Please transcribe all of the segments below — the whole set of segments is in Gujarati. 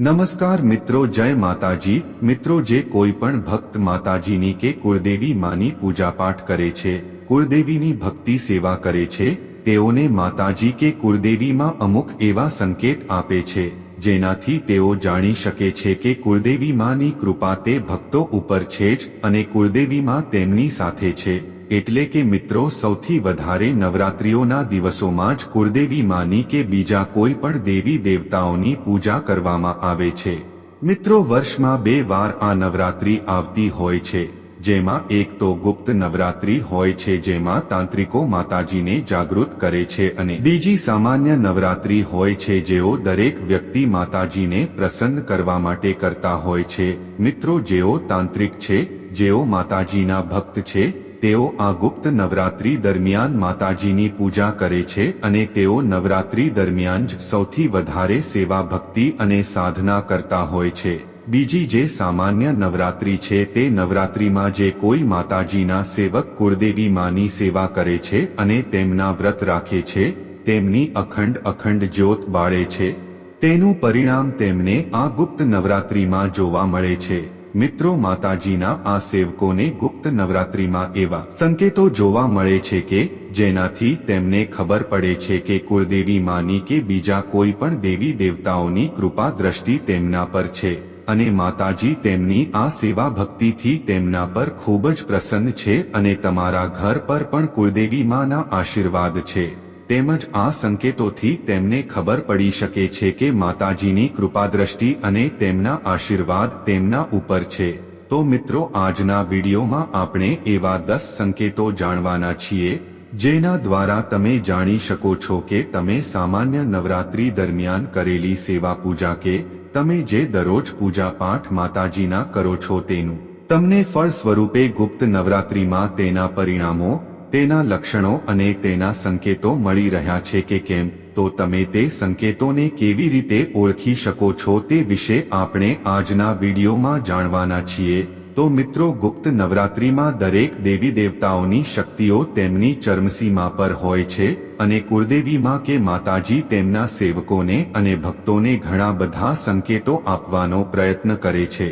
નમસ્કાર મિત્રો, જય માતાજી. મિત્રો, જે કોઈ પણ ભક્ત માતાજીની કે કુળદેવી માની પૂજાપાઠ કરે છે, કુળદેવીની ભક્તિ સેવા કરે છે, તેઓને માતાજી કે કુળદેવીમાં અમુક એવા સંકેત આપે છે, જેનાથી તેઓ જાણી શકે છે કે કુળદેવી માની કૃપા તે ભક્તો ઉપર છે જ અને કુળદેવીમાં તેમની સાથે છે. એટલે કે મિત્રો, સૌથી વધારે નવરાત્રિઓના દિવસોમાં જ કુળદેવી માની કે બીજા કોઈ પણ દેવી દેવતાઓની પૂજા કરવામાં આવે છે. મિત્રો, વર્ષમાં બે વાર આ નવરાત્રિ આવતી હોય છે, જેમાં એક તો ગુપ્ત નવરાત્રિ હોય છે, જેમાં તાંત્રિકો માતાજીને જાગૃત કરે છે અને બીજી સામાન્ય નવરાત્રિ હોય છે, જેઓ દરેક વ્યક્તિ માતાજીને પ્રસન્ન કરવા માટે કરતા હોય છે. મિત્રો, જેઓ તાંત્રિક છે, જેઓ માતાજીના ભક્ત છે તેઓ આ ગુપ્ત નવરાત્રી દરમિયાન માતાજીની પૂજા કરે છે અને તેઓ નવરાત્રી દરમિયાન જ સૌથી વધારે સેવા ભક્તિ અને સાધના કરતા હોય છે. બીજી જે સામાન્ય નવરાત્રી છે તે નવરાત્રીમાં જે કોઈ માતાજીના સેવક કુળદેવી માની સેવા કરે છે અને તેમના વ્રત રાખે છે, તેમની અખંડ અખંડ જ્યોત બાળે છે. તેનું પરિણામ તેમને આ ગુપ્ત નવરાત્રીમાં જોવા મળે છે. મિત્રો માતાજીના આ સેવકોને ગુપ્ત નવરાત્રીમાં એવા સંકેતો જોવા મળે છે કે, જેનાથી તેમને ખબર પડે છે કે કુળદેવી માની કે બીજા કોઈ પણ દેવી દેવતાઓની કૃપા દ્રષ્ટિ તેમના પર છે. અને માતાજી તેમની આ સેવા ભક્તિથી તેમના પર ખૂબ જ પ્રસન્ન છે અને તમારા ઘર પર પણ કુળદેવી માના આશીર્વાદ છે. તેમજ આ સંકેતોથી તેમને ખબર પડી શકે છે કે માતાજીની કૃપાદ્રષ્ટિ અને તેમના આશીર્વાદ તેમના ઉપર છે. તો મિત્રો, આજના વિડીયોમાં આપણે એવા દસ સંકેતો જાણવાના છીએ, જેના દ્વારા તમે જાણી શકો છો કે તમે સામાન્ય નવરાત્રી દરમિયાન કરેલી સેવા પૂજા કે તમે જે દરરોજ પૂજા પાઠ માતાજીના કરો છો તેનું. તમને ફળ સ્વરૂપે ગુપ્ત નવરાત્રીમાં તેના પરિણામો તેના લક્ષણો અને તેના સંકેતો મળી રહ્યા છે કે કેમ, તો તમે તે સંકેતોને કેવી રીતે ઓળખી શકો છો તે વિશે આપણે આજના વિડીયોમાં જાણવાના છીએ. તો મિત્રો, ગુપ્ત નવરાત્રીમાં દરેક દેવી દેવતાઓની શક્તિઓ તેમની ચર્મસીમા પર હોય છે અને કુળદેવીમાં કે માતાજી તેમના સેવકોને અને ભક્તોને ઘણા બધા સંકેતો આપવાનો પ્રયત્ન કરે છે.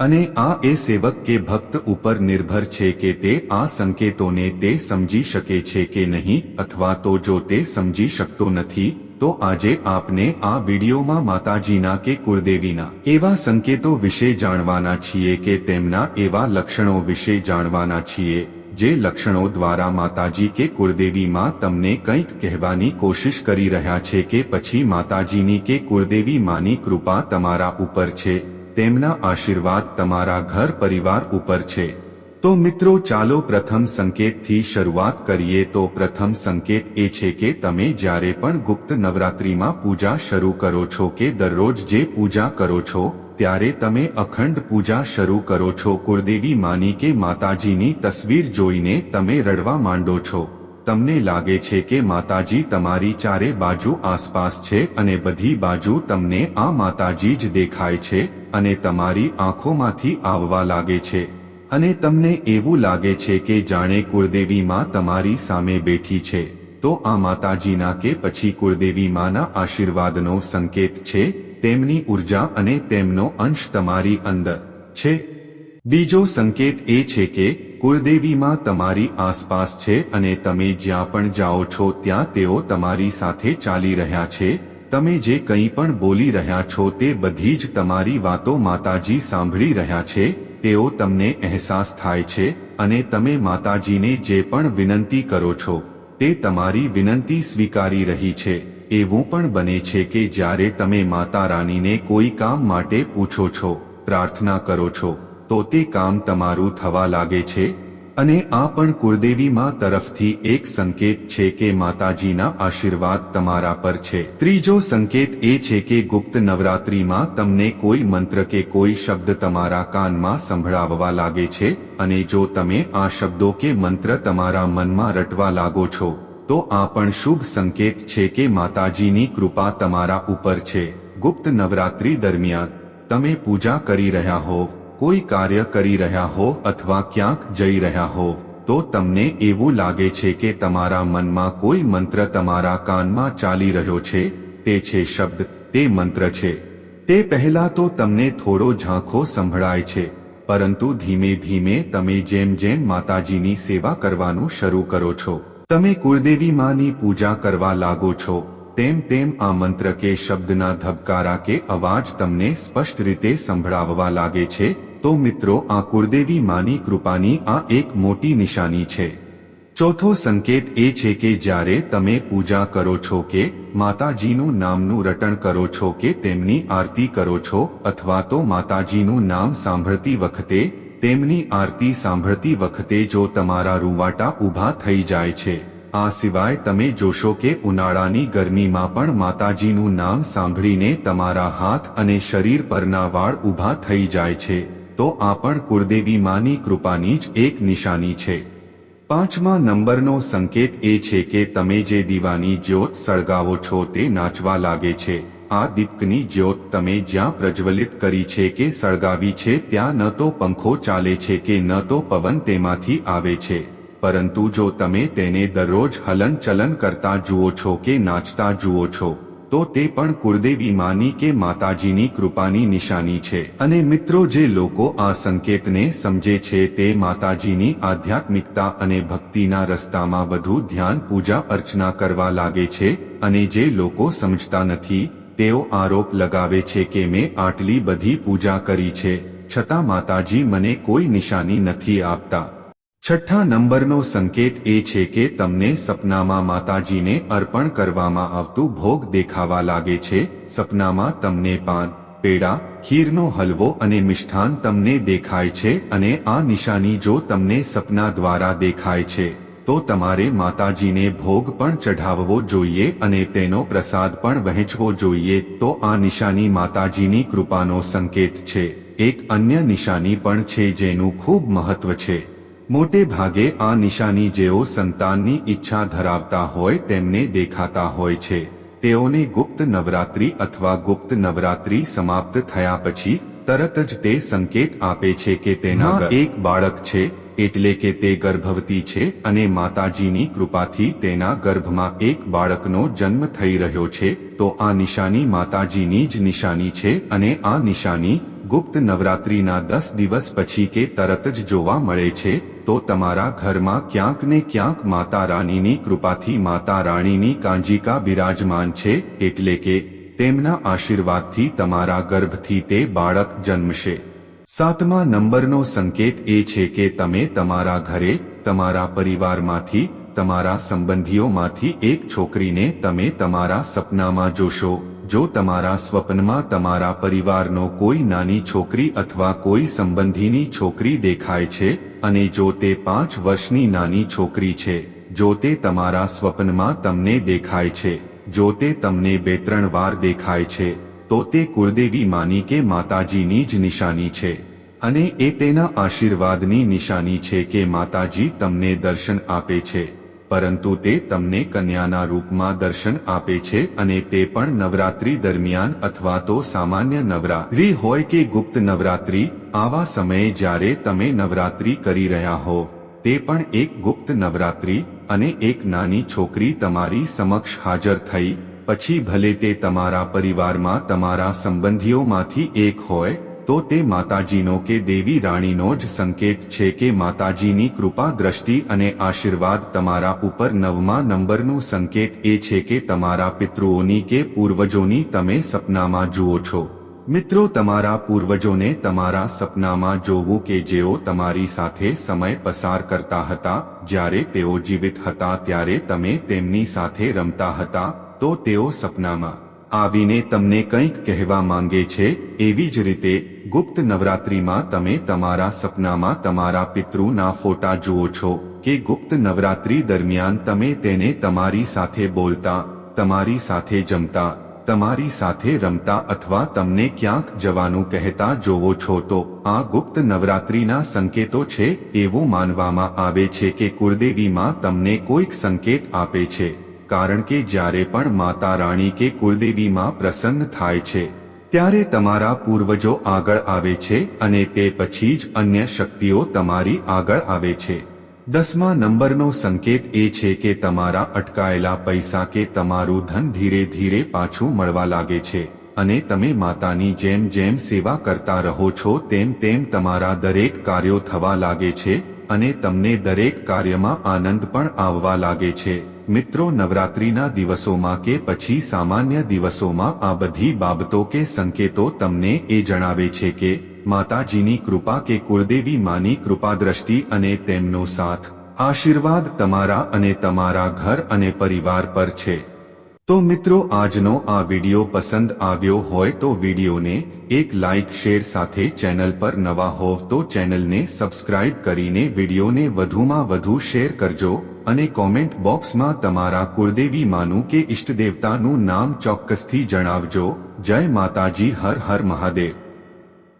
અને આ એ સેવક કે ભક્ત ઉપર નિર્ભર છે કે તે આ સંકેતોને તે સમજી શકે છે કે નહીં, અથવા તો જો તે સમજી શકતો નથી, તો આજે આપને આ વિડીયોમાં માતાજીના કે કુળદેવીના એવા સંકેતો વિશે જાણવાના છીએ કે તેમના એવા લક્ષણો વિશે જાણવાના છીએ, જે લક્ષણો દ્વારા માતાજી કે કુળદેવીમાં તમને કંઈક કહેવાની કોશિશ કરી રહ્યા છે કે પછી માતાજીની કે કુળદેવી માની કૃપા તમારા ઉપર છે. તેમના આશીર્વાદ તમારા ઘર પરિવાર ઉપર છે. તો મિત્રો ચાલો પ્રથમ સંકેતથી શરૂઆત કરીએ તો પ્રથમ સંકેત એ છે કે તમે જ્યારે પણ ગુપ્ત નવરાત્રીમાં પૂજા શરૂ કરો છો કે દરરોજ જે પૂજા કરો છો, ત્યારે તમે અખંડ પૂજા શરૂ કરો છો. કુળદેવી માની કે માતાજીની તસવીર જોઈને તમે રડવા માંડો છો. તમને લાગે છે કે માતાજી તમારી ચારે બાજુ આસપાસ છે અને બધી બાજુ તમને આ માતાજી જ દેખાય છે અને તમારી આંખોમાંથી આવવા લાગે છે. અને તમને એવું લાગે છે કે જાણે કુળદેવી માં તમારી સામે બેઠી છે. તો આ માતાજીના કે પછી કુળદેવી માના આશીર્વાદનો સંકેત છે, તેમની ઊર્જા અને તેમનો અંશ તમારી અંદર છે. બીજો સંકેત એ છે કે કુળદેવીમાં તમારી આસપાસ છે અને તમે જ્યાં પણ જાઓ છો ત્યાં તેઓ તમારી સાથે ચાલી રહ્યા છે તમે જે કંઈ પણ બોલી રહ્યા છો તે બધી જ તમારી વાતો માતાજી સાંભળી રહ્યા છે, તેઓ તમને અહેસાસ થાય છે અને તમે માતાજીને જે પણ વિનંતી કરો છો, તે તમારી વિનંતી સ્વીકારી રહી છે. એવું પણ બને છે કે જ્યારે તમે માતા રાનીને કોઈ કામ માટે પૂછો છો, પ્રાર્થના કરો છો, તો તે કામ તમારું થવા લાગે છે. અને આ પણ કુળદેવીમાં તરફથી એક સંકેત છે કે માતાજીના આશીર્વાદ તમારા પર છે. ત્રીજો સંકેત એ છે કે ગુપ્ત નવરાત્રીમાં તમને કોઈ મંત્ર કે કોઈ શબ્દ તમારા કાનમાં સંભળાવવા લાગે છે અને જો તમે આ શબ્દો કે મંત્ર તમારા મનમાં રટવા લાગો છો, તો આ પણ શુભ સંકેત છે કે માતાજીની કૃપા તમારા ઉપર છે. ગુપ્ત નવરાત્રી દરમિયાન તમે પૂજા કરી રહ્યા હોવ. કોઈ કાર્ય કરી રહ્યા હો અથવા ક્યાંક જઈ રહ્યા હો, તો તમને એવું લાગે છે કે તમારા મનમાં કોઈ મંત્ર તમારા કાનમાં ચાલી રહ્યો છે, તે છે શબ્દ, તે મંત્ર છે. તે પહેલા તો તમને થોડો ઝાંખો સંભળાય છે, પરંતુ ધીમે ધીમે તમે જેમ જેમ માતાજીની સેવા કરવાનું શરૂ કરો છો, તમે કુળદેવી માની પૂજા કરવા લાગો છો, તેમ તેમ આ મંત્ર કે શબ્દના ધબકારા કે અવાજ તમને સ્પષ્ટ રીતે સંભળાવવા લાગે છે તો મિત્રો, આ કુળદેવી માની કૃપાની આ એક મોટી નિશાની છે. ચોથો સંકેત એ છે કે જ્યારે તમે પૂજા કરો છો કે માતાજીનું નામનું રટણ કરો છો કે તેમની આરતી કરો છો અથવા તો માતાજીનું નામ સાંભળતી વખતે, તેમની આરતી સાંભળતી વખતે જો તમારા રૂવાટા ઊભા થઈ જાય છે, આ સિવાય તમે જોશો કે ઉનાળાની ગરમીમાં પણ માતાજીનું નામ સાંભળીને તમારા હાથ અને શરીર પરના વાળ ઊભા થઈ જાય છે. તો આ પણ કુળદેવી માની કૃપાની જ એક નિશાની છે. પાંચમા નંબરનો સંકેત એ છે કે તમે જે દીવાની જ્યોત સળગાવો છો તે નાચવા લાગે છે. આ દીપકની જ્યોત તમે જ્યાં પ્રજ્વલિત કરી છે કે સળગાવી છે ત્યાં ન તો પંખો ચાલે છે કે ન તો પવન તેમાંથી આવે છે. પરંતુ જો તમે તેને દરરોજ હલન ચલન કરતા જુઓ છો કે નાચતા જુઓ છો તો તે પણ કુળદેવી માની કે માતાજીની કૃપાની નિશાની છે. અને મિત્રો, જે લોકો આ સંકેતને સમજે છે તે માતાજીની આધ્યાત્મિકતા અને ભક્તિના રસ્તામાં વધુ ધ્યાન, પૂજા, અર્ચના કરવા લાગે છે અને જે લોકો સમજતા નથી, તેઓ આરોપ લગાવે છે કે મેં આટલી બધી પૂજા કરી છે, છતાં માતાજી મને કોઈ નિશાની નથી આપતા. છઠ્ઠા નંબરનો સંકેત એ છે કે તમને સપનામાં માતાજીને અર્પણ કરવામાં આવતું ભોગ દેખાવા લાગે છે. સપનામાં તમને પાન, પેડા, ખીરનો હલવો અને મિષ્ઠાન તમને દેખાય છે અને આ નિશાની જો તમને સપના દ્વારા દેખાય છે, તો તમારે માતાજીને ભોગ પણ ચઢાવવો જોઈએ અને તેનો પ્રસાદ પણ વહેંચવો જોઈએ. તો આ નિશાની માતાજીની કૃપાનો સંકેત છે. એક અન્ય નિશાની પણ છે જેનું ખૂબ મહત્વ છે. મોટે ભાગે આ નિશાની જેઓ સંતાનની ઈચ્છા ધરાવતા હોય તેમને દેખાતા હોય છે. તેઓને ગુપ્ત નવરાત્રી અથવા ગુપ્ત નવરાત્રી સમાપ્ત થયા પછી તરત જ તે સંકેત આપે છે કે તેના એક બાળક છે એટલે કે તે ગર્ભવતી છે અને માતાજીની કૃપાથી તેના ગર્ભમાં એક બાળકનો જન્મ થઈ રહ્યો છે તો આ નિશાની માતાજીની જ નિશાની છે અને આ નિશાની ગુપ્ત નવરાત્રીના દસ દિવસ પછી કે તરત જ જોવા મળે છે તો તમારા ઘરમાં ક્યાંક ને ક્યાંક માતા રાણીની કૃપાથી માતા રાણીની કાંજિકા બિરાજમાન છે, એટલે કે તેમના આશીર્વાદથી તમારા ગર્ભથી તે બાળક જન્મશે. સાતમા નંબરનો સંકેત એ છે કે તમે તમારા ઘરે, તમારા પરિવારમાંથી, તમારા સંબંધીઓમાંથી એક છોકરીને તમે તમારા સપનામાં જોશો, જો તમારા સ્વપ્નમાં તમારા પરિવારનો કોઈ નાની છોકરી અથવા કોઈ સંબંધીની છોકરી દેખાય છે અને જો તે પાંચ વર્ષની નાની છોકરી છે, જો તે તમારા સ્વપ્નમાં તમને દેખાય છે, જો તે તમને બે ત્રણ વાર દેખાય છે, તો તે કુળદેવી માની કે માતાજીની જ નિશાની છે. અને એ તેના આશીર્વાદની નિશાની છે કે માતાજી તમને દર્શન આપે છે. પરંતુ તે તમને કન્યાના રૂપમાં દર્શન આપે છે અને તે પણ નવરાત્રી દરમિયાન અથવા તો સામાન્ય નવરાત્રી હોય કે ગુપ્ત નવરાત્રી, આવા સમયે જ્યારે તમે નવરાત્રી કરી રહ્યા હો, તે પણ એક ગુપ્ત નવરાત્રી અને એક નાની છોકરી તમારી સમક્ષ હાજર થઈ, પછી ભલે તે તમારા પરિવારમાં તમારા સંબંધીઓમાંથી એક હોય તો તે માતાજીનો કે દેવી રાણીનો જ સંકેત છે કે માતાજીની કૃપા, દ્રષ્ટિ અને આશીર્વાદ તમારા ઉપર નવમા નંબરનું સંકેત એ છે કે તમારા પિતૃઓની કે પૂર્વજોની તમે સપનામાં જુઓ છો. મિત્રો, તમારા પૂર્વજોને તમારા સપનામાં જોવું કે જેઓ તમારી સાથે સમય પસાર કરતા હતા, જ્યારે તેઓ જીવિત હતા ત્યારે તમે તેમની સાથે રમતા હતા, તો તેઓ સપનામાં આવીને તમને કંઈક કહેવા માંગે છે, એવી જ રીતે ગુપ્ત નવરાત્રિમાં તમે તમારા સપનામાં તમારા પિતૃના ફોટા જુઓ છો કે ગુપ્ત નવરાત્રિ દરમિયાન તમે તેને તમારી સાથે બોલતા, તમારી સાથે જમતા, તમારી સાથે રમતા અથવા તમને ક્યાંક જવાનું કહેતા જોવો છો તો આ ગુપ્ત નવરાત્રિના સંકેતો છે એવું માનવામાં આવે છે કે કુળદેવીમાં તમને કોઈક સંકેત આપે છે, કારણ કે જ્યારે પણ માતા રાણી કે કુળદેવીમાં પ્રસન્ન થાય છે ત્યારે તમારા પૂર્વજો આગળ આવે છે અને તે પછી જ અન્ય શક્તિઓ તમારી આગળ આવે છે. દસમા નંબરનો સંકેત એ છે કે તમારા અટકાયેલા પૈસા કે તમારું ધન ધીરે ધીરે પાછું મળવા લાગે છે અને તમે માતાની જેમ જેમ સેવા કરતા રહો છો તેમ તેમ તમારા દરેક કાર્યો થવા લાગે છે અને તમને દરેક કાર્યમાં આનંદ પણ આવવા લાગે છે. મિત્રો, નવરાત્રિના દિવસોમાં કે પછી સામાન્ય દિવસોમાં આ બધી બાબતો કે સંકેતો તમને એ જણાવે છે કે માતાજીની કૃપા કે કુળદેવી માની કૃપા દ્રષ્ટિ અને તેમનો સાથ, આશીર્વાદ તમારા અને તમારા ઘર અને પરિવાર પર છે. તો મિત્રો આજનો આ વિડિયો પસંદ આવ્યો હોય તો વિડિયોને એક લાઇક શેર સાથે ચેનલ પર નવા હોવ તો ચેનલને સબસ્ક્રાઇબ કરીને વિડિયોને વધુમાં વધુ શેર કરજો અને કોમેન્ટ બોક્સમાં તમારા કુળદેવી માનું કે ઇષ્ટદેવતાનું નામ ચોક્કસથી જણાવજો. જય માતાજી, હર હર મહાદેવ.